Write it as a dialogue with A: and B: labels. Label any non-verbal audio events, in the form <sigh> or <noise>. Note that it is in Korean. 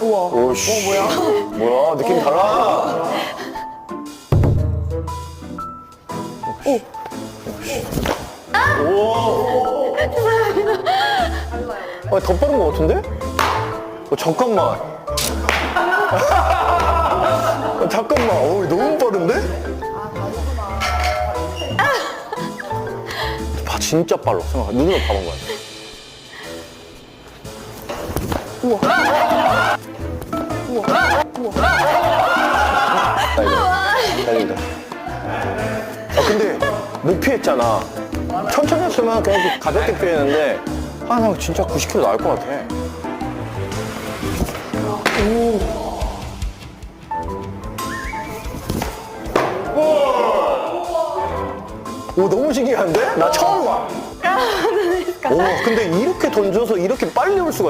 A: 우와.
B: 오씨. 뭐야? 뭐야? 느낌 달라. 오. 오. 아, 더 빠른 것 같은데? 어, 잠깐만. <laughs> 어, 잠깐만. 어, 너무 빠른데? 봐, 진짜 빨라. 생각. 눈으로 봐본 거야. 다행이다. 아 근데 못 피했잖아. 천천히 했으면 그냥 가볍게 피했는데 아 나 진짜 90kg 나올 것 같아. 오. 오 너무 신기한데? 나 처음 봐. 오 근데 이렇게 던져서 이렇게 빨리 올 수가